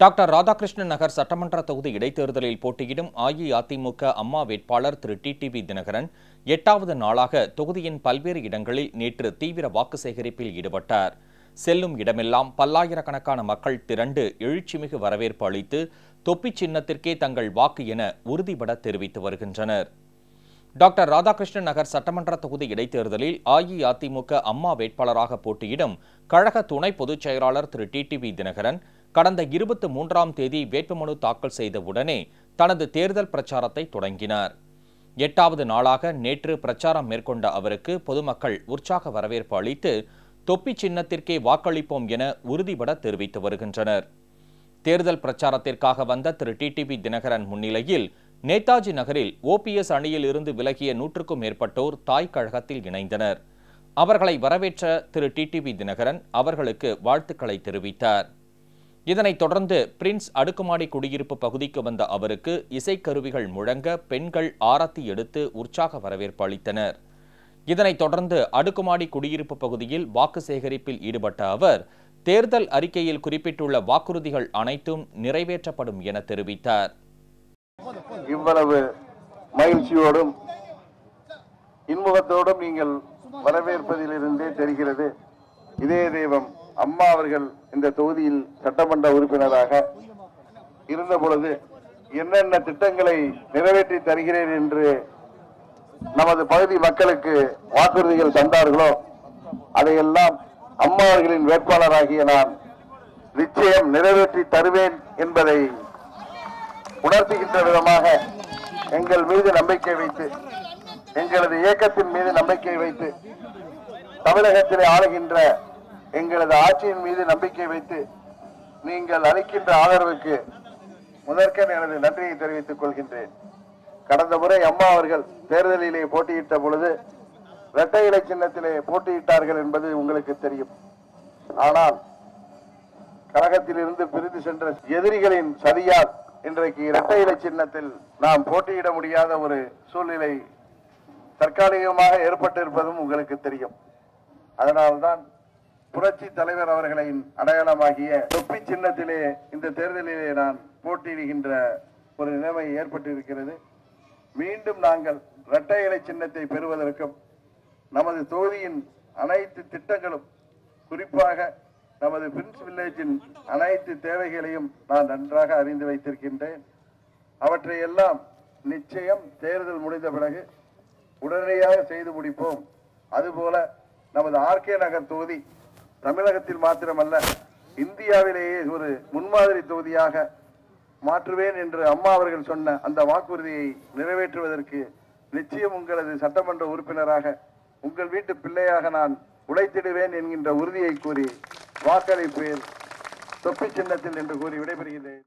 Doctor Radhakrishnan நகர் சட்டமன்ற தொகுதி இடைத்தேர்தலில் போட்டியிடும் அஇஅதிமுக அம்மா வேட்பாளர் திரு டிடிவி தினகரன் எட்டாவது நாளாக தொகுதியின் பல்வேறு இடங்களில் நேற்று தீவிர வாக்கு சேகரிப்பில் ஈடுபட்டார். செல்லும் இடமெல்லாம் பல்லாயிரக்கணக்கான மக்கள் திரண்டு எழுச்சிமிகு வரவேற்பு அளித்து தொப்பி சின்னத்திற்கே தங்கள் வாக்கு என உறுதிபட தெரிவித்து வருகின்றனர். டாக்டர் ராதாகிருஷ்ணன் நகர் சட்டமன்ற தொகுதி இடைத்தேர்தலில் அஇஅதிமுக அம்மா வேட்பாளராக போட்டியிடும் கழக துணை பொதுச் செயலாளர் திரு டிடிவி தினகரன் கடந்த இருபத்தி மூன்றாம் தேதி வேட்புமனு தாக்கல் செய்த உடனே தனது தேர்தல் பிரச்சாரத்தை தொடங்கினார். எட்டாவது நாளாக நேற்று பிரச்சாரம் மேற்கொண்ட அவருக்கு பொதுமக்கள் உற்சாக வரவேற்பு அளித்து தொப்பி சின்னத்திற்கே வாக்களிப்போம் என உறுதிபட தெரிவித்து வருகின்றனர். தேர்தல் பிரச்சாரத்திற்காக வந்த திரு. டிடிபி தினகரன் முன்னிலையில் நேதாஜி நகரில் ஓபிஎஸ் அணியில் இருந்து விலகிய நூற்றுக்கும் மேற்பட்டோர் தாய் கழகத்தில் இணைந்தனர். அவர்களை வரவேற்ற திரு. டிடிபி தினகரன் அவர்களுக்கு வாழ்த்துக்களை தெரிவித்தார். இதனைத் தொடர்ந்து பிரின்ஸ் அடுக்குமாடி குடியிருப்பு பகுதிக்கு வந்த அவருக்கு இசைக்கருவிகள் முழங்க பெண்கள் ஆரத்தி எடுத்து உற்சாக வரவேற்பு அளித்தனர். இதனைத் தொடர்ந்து அடுக்குமாடி குடியிருப்பு பகுதியில் வாக்கு சேகரிப்பில் ஈடுபட்ட அவர் தேர்தல் அறிக்கையில் குறிப்பிட்டுள்ள வாக்குறுதிகள் அனைத்தும் நிறைவேற்றப்படும் என தெரிவித்தார். இவ்வளவு மகிழ்ச்சியோடும் இன்முகத்தோடும் நீங்கள் வரவேற்பதிலிருந்தே தெரிகிறது. இதே தெய்வம் அம்மா அவர்கள் இந்த தொகுதியில் சட்டமன்ற உறுப்பினராக இருந்த பொழுது என்னென்ன திட்டங்களை நிறைவேற்றி தருகிறேன் என்று நமது பகுதி மக்களுக்கு வாக்குறுதிகள் தந்தார்களோ அதையெல்லாம் அம்மா அவர்களின் வேட்பாளராகிய நான் நிச்சயம் நிறைவேற்றி தருவேன் என்பதை உணர்த்துகின்ற விதமாக எங்கள் மீது நம்பிக்கை வைத்து எங்களது இயக்கத்தின் மீது நம்பிக்கை வைத்து தமிழகத்திலே ஆளுகின்ற எங்களது ஆட்சியின் மீது நம்பிக்கை வைத்து நீங்கள் அளிக்கின்ற ஆதரவுக்கு முதற்கண் எனது நன்றியை தெரிவித்துக் கொள்கின்றேன். கடந்த முறை அம்மா அவர்கள் தேர்தலிலே போட்டியிட்ட பொழுது இரட்டை இலை சின்னத்திலே போட்டியிட்டார்கள் என்பது உங்களுக்கு தெரியும். ஆனால் கழகத்திலிருந்து பிரிந்து சென்ற எதிரிகளின் சதியால் இன்றைக்கு இரட்டை இலை சின்னத்தில் நாம் போட்டியிட முடியாத ஒரு சூழ்நிலை தற்காலிகமாக ஏற்பட்டிருப்பதும் உங்களுக்கு தெரியும். அதனால்தான் புரட்சி தலைவர் அவர்களின் அடையாளமாகிய தொப்பி சின்னத்திலே இந்த தேர்தலிலே நான் போட்டியிடுகின்ற ஒரு நிலைமை ஏற்பட்டிருக்கிறது. மீண்டும் நாங்கள் இரட்டை இலை சின்னத்தை பெறுவதற்கும் நமது தொகுதியின் அனைத்து திட்டங்களும் குறிப்பாக நமது பிரின்ஸ் வில்லேஜின் அனைத்து தேவைகளையும் நான் நன்றாக அறிந்து வைத்திருக்கின்றேன். அவற்றை எல்லாம் நிச்சயம் தேர்தல் முடிந்த பிறகு உடனடியாக செய்து முடிப்போம். அதுபோல நமது ஆர்கே நகர் தொகுதி தமிழகத்தில் மாத்திரமல்ல இந்தியாவிலேயே ஒரு முன்மாதிரி தொகுதியாக மாற்றுவேன் என்று அம்மா அவர்கள் சொன்ன அந்த வாக்குறுதியை நிறைவேற்றுவதற்கு நிச்சயம் உங்களது சட்டமன்ற உறுப்பினராக உங்கள் வீட்டு பிள்ளையாக நான் உழைத்திடுவேன் என்கின்ற உறுதியை கூறி வாக்களிப்பேன். தொப்பி சின்னத்தில் என்று கூறி விடைபெறுகிறேன்.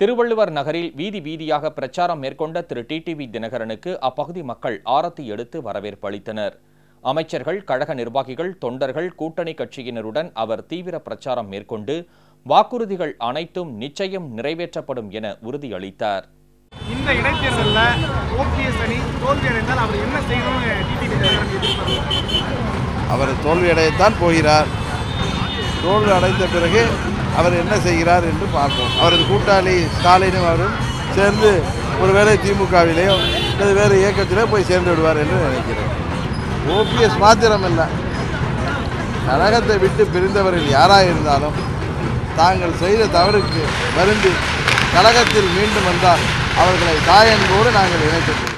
திருவள்ளுவர் நகரில் வீதி வீதியாக பிரச்சாரம் மேற்கொண்ட திரு. டிடிவி தினகரனுக்கு அப்பகுதி மக்கள் ஆரத்தி எடுத்து வரவேற்பு அளித்தனர். அமைச்சர்கள் கழக நிர்வாகிகள் தொண்டர்கள் கூட்டணி கட்சியினருடன் அவர் தீவிர பிரச்சாரம் மேற்கொண்டு வாக்குறுதிகள் அனைத்தும் நிச்சயம் நிறைவேற்றப்படும் என உறுதியளித்தார். இந்த இடைத்தேர்தலில் ஓபிஎஸ் அணி தோல்வி அடைந்தால் அவர் என்ன எதிர்பார்க்கிறார்? அவர் தோல்வியடையத்தான் போகிறார். தோல்வி அடைந்த பிறகு அவர் என்ன செய்கிறார் என்று பார்ப்போம். அவரது கூட்டாளி ஸ்டாலினும் அவரும் சேர்ந்து ஒருவேளை திமுகவிலேயோ அல்லது வேறு இயக்கத்திலே போய் சேர்ந்து விடுவார் என்று நினைக்கிறேன். ஓபிஎஸ் மாத்திரமல்ல கழகத்தை விட்டு பிரிந்தவர்கள் யாராக இருந்தாலும் தாங்கள் செய்த தவறுக்கு வருந்தி கழகத்தில் மீண்டும் வந்தால் அவர்களை தாயன்போடு நாங்கள் இணைத்துக்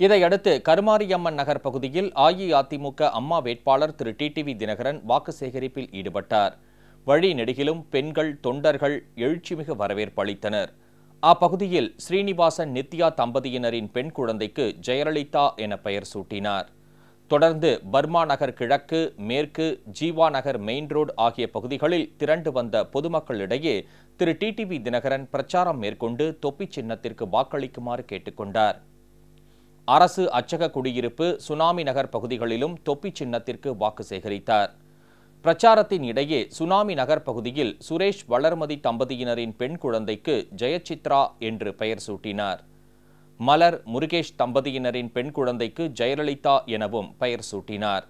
இதையடுத்து கருமாரியம்மன் நகர் பகுதியில் அஇஅதிமுக அம்மா வேட்பாளர் திரு டிடிவி தினகரன் வாக்கு சேகரிப்பில் ஈடுபட்டார். வழி நெடுகிலும் பெண்கள் தொண்டர்கள் எழுச்சிமிகு வரவேற்பு அளித்தனர். அப்பகுதியில் ஸ்ரீனிவாசன் நித்யா தம்பதியினரின் பெண் குழந்தைக்கு ஜெயலலிதா என பெயர் சூட்டினார். தொடர்ந்து பர்மா நகர் கிழக்கு மேற்கு ஜீவா நகர் மெயின் ரோடு ஆகிய பகுதிகளில் திரண்டு வந்த பொதுமக்களிடையே திரு. டிடிவி தினகரன் பிரச்சாரம் மேற்கொண்டு தொப்பி சின்னத்திற்கு வாக்களிக்குமாறு கேட்டுக்கொண்டார் அரசு அச்சக குடியிருப்பு சுனாமி நகர் பகுதிகளிலும் தொப்பி சின்னத்திற்கு வாக்கு சேகரித்தார். பிரச்சாரத்தின் இடையே சுனாமி நகர் பகுதியில் சுரேஷ் வளர்மதி தம்பதியினரின் பெண் குழந்தைக்கு ஜெயசித்ரா என்று பெயர் சூட்டினார். மலர் முருகேஷ் தம்பதியினரின் பெண் குழந்தைக்கு ஜெயலலிதா எனவும் பெயர் சூட்டினார்.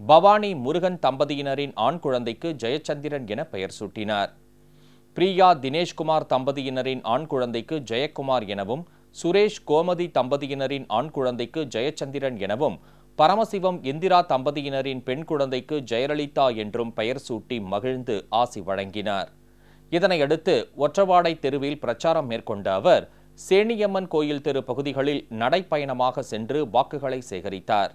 பவானி முருகன் தம்பதியினரின் ஆண் குழந்தைக்கு ஜெயச்சந்திரன் என பெயர் சூட்டினார். பிரியா தினேஷ்குமார் தம்பதியினரின் ஆண் குழந்தைக்கு ஜெயக்குமார் எனவும் சுரேஷ் கோமதி தம்பதியினரின் ஆண் குழந்தைக்கு ஜெயச்சந்திரன் எனவும் பரமசிவம் இந்திரா தம்பதியினரின் பெண் குழந்தைக்கு ஜெயலலிதா என்றும் பெயர் சூட்டி மகிழ்ந்து ஆசி வழங்கினார். இதனையடுத்து ஒற்றவாடை தெருவில் பிரச்சாரம் மேற்கொண்ட அவர் சேனியம்மன் கோயில் தெரு பகுதிகளில் நடைப்பயணமாக சென்று வாக்குகளை சேகரித்தார்.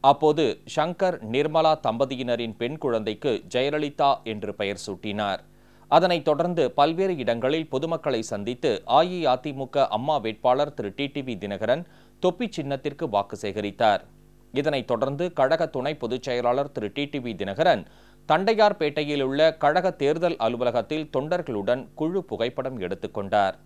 அப்போது ஷங்கர் நிர்மலா தம்பதியினரின் பெண் குழந்தைக்கு ஜெயலலிதா என்று பெயர் சூட்டினார். அதனைத் தொடர்ந்து பல்வேறு இடங்களில் பொதுமக்களை சந்தித்து அஇஅதிமுக அம்மா வேட்பாளர் திரு. டிடிவி தினகரன் தொப்பி சின்னத்திற்கு வாக்கு சேகரித்தார். இதனைத் தொடர்ந்து கழக துணை பொதுச் செயலாளர் திரு. டிடிவி தினகரன் தண்டையார்பேட்டையில் உள்ள கழக தேர்தல் அலுவலகத்தில் தொண்டர்களுடன் குழு புகைப்படம் எடுத்துக்கொண்டார்